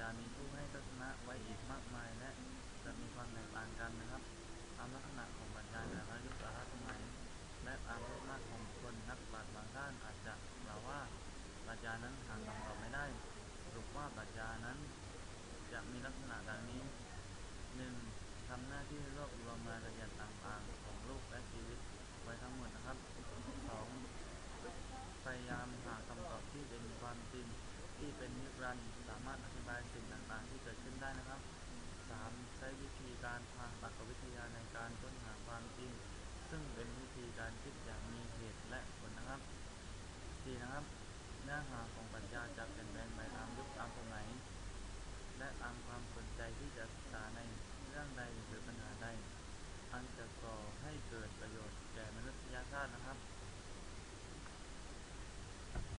จะมีผู้ให้ทัศนะไว้อีกมากมาย และจะมีความแตกต่างกันนะครับ ตามลักษณะของปัจจัแต่ละยุคแต่ละสมัย และตามลักษะของคนนักปราชญ์บางท่านอาจจะกล่าวว่าปัจจานั้นหาคำตอบไม่ได้สรุปว่าปัจจานั้น จะมีลักษณะดังนี้ 1. ทำหน้าที่รวบรวมรายละเอีันสามารถอธิบายสิ่งต่างๆที่เกิดขึ้นได้นะครับ 3. ใช้วิธีการทางตรรกวิทยาในการค้นหาความจริง ซึ่งเป็นวิธีการคิดอย่างมีเหตุและผลนะครับ 4. นะครับ เนื้อหาของปัญญาจาก